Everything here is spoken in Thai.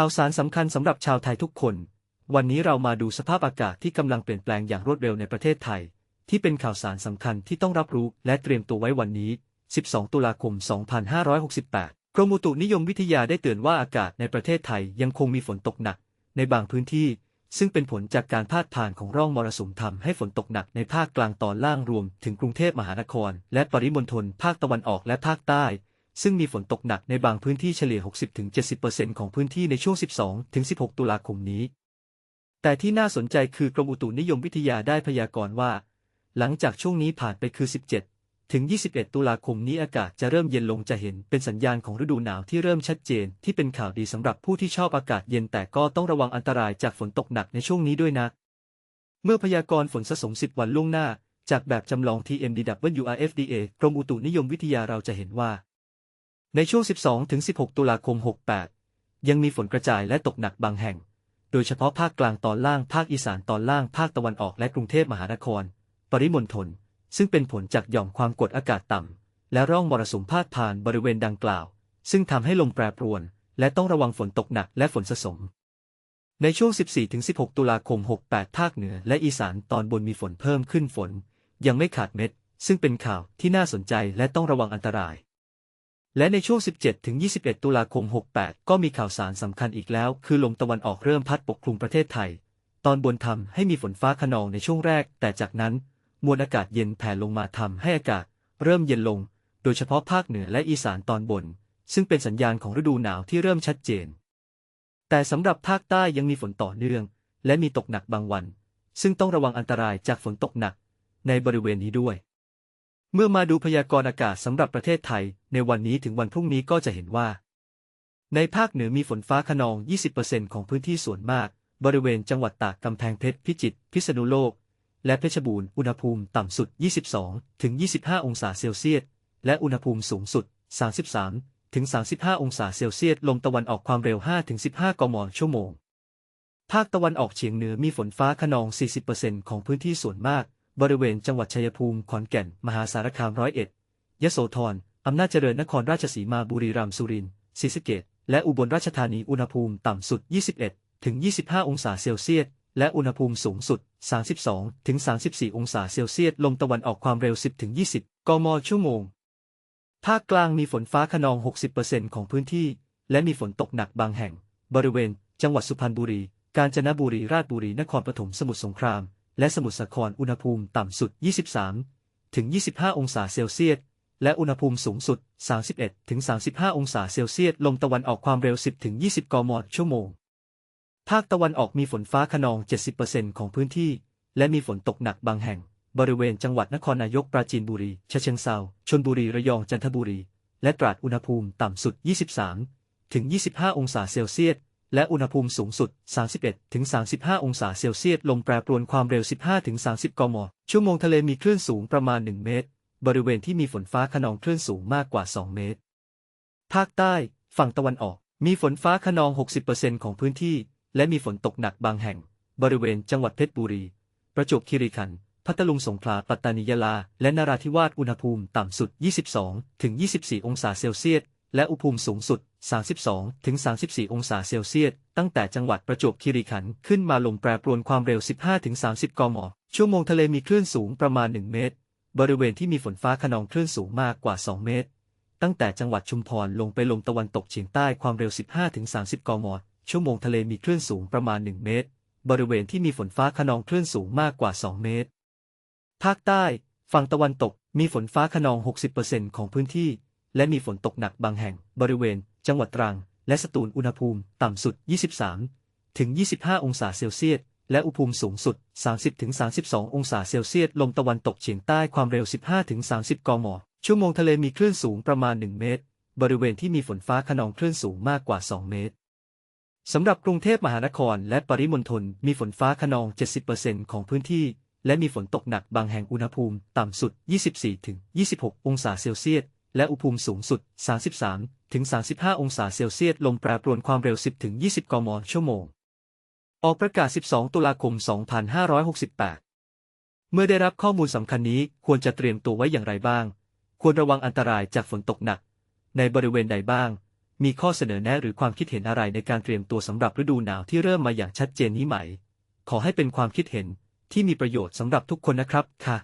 ข่าวสารสำคัญสำหรับชาวไทยทุกคน วันนี้เรามาดูสภาพอากาศที่กำลังเปลี่ยนแปลงอย่างรวดเร็วในประเทศไทย ที่เป็นข่าวสารสำคัญที่ต้องรับรู้และเตรียมตัวไว้วันนี้ 12 ตุลาคม 2568 กรมอุตุนิยมวิทยาได้เตือนว่าอากาศในประเทศไทยยังคงมีฝนตกหนัก ในบางพื้นที่ ซึ่งเป็นผลจากการพาดผ่านของร่องมรสุมทำให้ฝนตกหนักในภาคกลางตอนล่างรวม ถึงกรุงเทพมหานคร และปริมณฑลภาคตะวันออกและภาคใต้ ซึ่งมีฝนตกหนักในบางพื้นที่เฉลี่ย 60-70%ของพื้นที่ในช่วง 12-16 ตุลาคมนี้ แต่ที่น่าสนใจคือกรมอุตุนิยมวิทยาได้พยากรณ์ว่า หลังจากช่วงนี้ผ่านไปคือ 17 ถึง 21 ตุลาคมนี้อากาศจะเริ่มเย็นลงจะเห็นเป็นสัญญาณของฤดูหนาวที่เริ่มชัดเจน ที่เป็นข่าวดีสำหรับผู้ที่ชอบอากาศเย็นแต่ก็ต้องระวังอันตรายจากฝนตกหนักในช่วงนี้ด้วยนะ เมื่อพยากรณ์ฝนสะสม 10 วันล่วงหน้า จากแบบจำลอง TMDWRFDA กรมอุตุนิยมวิทยาเราจะเห็นว่า ในช่วง 12-16 ตุลาคม 68 ยังมีฝนกระจายและตกหนักบางแห่ง โดยเฉพาะภาคกลางตอนล่าง ภาคอีสานตอนล่าง ภาคตะวันออกและกรุงเทพมหานคร ปริมณฑล ซึ่งเป็นผลจากหย่อมความกดอากาศต่ำ และร่องมรสุมพาดผ่านบริเวณดังกล่าว ซึ่งทำให้ลมแปรปรวน และต้องระวังฝนตกหนักและฝนสะสม ในช่วง 14-16 ตุลาคม 68 ภาคเหนือและอีสานตอนบนมีฝนเพิ่มขึ้นฝน ยังไม่ขาดเม็ด ซึ่งเป็นข่าวที่น่าสนใจและต้องระวังอันตราย และในช่วง 17-21 ตุลาคม 68 ก็มีข่าวสารสำคัญอีกแล้ว คือลมตะวันออกเริ่มพัดปกคลุมประเทศไทย ตอนบนทำให้มีฝนฟ้าขนองในช่วงแรก แต่จากนั้น มวลอากาศเย็นแผ่ลงมาทำให้อากาศ เริ่มเย็นลง โดยเฉพาะภาคเหนือและอีสานตอนบน ซึ่งเป็นสัญญาณของฤดูหนาวที่เริ่มชัดเจน แต่สำหรับภาคใต้ยังมีฝนต่อเนื่อง และมีตกหนักบางวัน ซึ่งต้องระวังอันตรายจากฝนตกหนัก ในบริเวณนี้ด้วย เมื่อมาดูพยากรณ์อากาศสำหรับประเทศไทย ในวันนี้ถึงวันพรุ่งนี้ก็จะเห็นว่า ในภาคเหนือมีฝนฟ้าขนอง 20%ของพื้นที่ส่วนมาก บริเวณจังหวัดตากกำแพงเพชรพิจิตรพิษณุโลก และเพชรบูรณ์อุณหภูมิต่ำสุด 22 ถึง 25 องศาเซลเซียส และอุณหภูมิสูงสุด 33 ถึง 35 องศาเซลเซียส ลมตะวันออกความเร็ว 5 ถึง 15 กมชั่วโมง ภาคตะวันออกเฉียงเหนือมีฝนฟ้าขนอง 40%ของพื้นที่ส่วนมาก บริเวณจังหวัดชัยภูมิ ขอนแก่น มหาสารคามร้อยเอ็ด ยโสธร อำนาจเจริญนครราชสีมา บุรีรัมย์ สุรินทร์ ศรีสะเกษและอุบลราชธานี อุณหภูมิต่ำสุด 21 ถึง 25 องศาเซลเซียส และอุณหภูมิสูงสุด 32 ถึง 34 องศาเซลเซียส ลมตะวันออกความเร็ว 10 ถึง 20 กม ชั่วโมง ภาคกลางมีฝนฟ้าขนอง 60%ของพื้นที่ และมีฝนตกหนักบางแห่ง บริเวณ จังหวัดสุพรรณบุรี กาญจนบุรี ราชบุรี นครปฐม สมุทรสงคราม และสมุทรสาครอุณหภูมิต่ำสุด 23 ถึง 25 องศาเซลเซียส และอุณหภูมิสูงสุด 31 ถึง 35 องศาเซลเซียส ลมตะวันออกความเร็ว 10 ถึง 20 กมชั่วโมง ภาคตะวันออกมีฝนฟ้าขนอง 70%ของพื้นที่ และมีฝนตกหนักบางแห่ง บริเวณจังหวัดนครนายกปราจีนบุรีฉะเชิงเซาชลบุรีระยองจันทบุรี และตราดอุณหภูมิต่ำสุด 23 ถึง 25 องศาเซลเซียส และอุณหภูมิสูงสุด 31-35 องศาเซลเซียส ลมแปรปรวนความเร็ว 15-30 กม ชั่วโมงทะเลมีคลื่นสูงประมาณ 1 เมตร บริเวณที่มีฝนฟ้าขนองคลื่นสูงมากกว่า 2 เมตร ภาคใต้ ฝั่งตะวันออก มีฝนฟ้าขนอง 60%ของพื้นที่ และมีฝนตกหนักบางแห่ง บริเวณจังหวัดเพชรบุรี ประจวบคีรีขันธ์พัทลุงสงขลาปัตตานียะลา และนราธิวาสอุณหภูมิต่ำสุด 22-24 องศาเซลเซียส และอุณหภูมิสูงสุด 32ถึง34 องศาเซลเซียส ตั้งแต่จังหวัดประจวบคีรีขันธ์ขึ้นมาลมแปรปรวนความเร็ว 15ถึง30 กม ชั่วโมงทะเลมีคลื่นสูงประมาณ 1 เมตร บริเวณที่มีฝนฟ้าขนองคลื่นสูงมากกว่า 2 เมตร ตั้งแต่จังหวัดชุมพรลงไปลมตะวันตกเฉียงใต้ความเร็ว 15ถึง30 กม ชั่วโมงทะเลมีคลื่นสูงประมาณ 1 เมตร บริเวณที่มีฝนฟ้าขนองคลื่นสูงมากกว่า 2 เมตร ภาคใต้ ฝั่งตะวันตกมีฝนฟ้าขนอง 60%ของพื้นที่ และมีฝนตกหนักบางแห่ง บริเวณ จังหวัดตรัง และสตูลอุณหภูมิต่ำสุด 23 ถึง 25 องศาเซลเซียส และอุณหภูมิสูงสุด 30 ถึง 32 องศาเซลเซียส ลมตะวันตกเฉียงใต้ความเร็ว 15 ถึง 30 กม ชั่วโมงทะเลมีคลื่นสูงประมาณ 1 เมตร บริเวณที่มีฝนฟ้าขนองคลื่นสูงมากกว่า 2 เมตรสำหรับกรุงเทพมหานครและปริมณฑลมีฝนฟ้าขนอง 70%ของพื้นที่ และมีฝนตกหนักบางแห่งอุณหภูมิ ต่ำสุด 24ถึง26 องศาเซลเซียส และอุณหภูมิสูงสุด 33 ถึง 35 องศาเซลเซียส ลมแปรปรวนความเร็ว 10 ถึง 20 กมชั่วโมง ออกประกาศ 12 ตุลาคม 2568 เมื่อได้รับข้อมูลสำคัญนี้ควรจะเตรียมตัวไว้อย่างไรบ้าง ควรระวังอันตรายจากฝนตกหนัก ในบริเวณใดบ้าง มีข้อเสนอแนะหรือความคิดเห็นอะไรในการเตรียมตัวสำหรับฤดูหนาวที่เริ่มมาอย่างชัดเจนนี้ไหม ขอให้เป็นความคิดเห็นที่มีประโยชน์สำหรับทุกคนนะครับค่ะ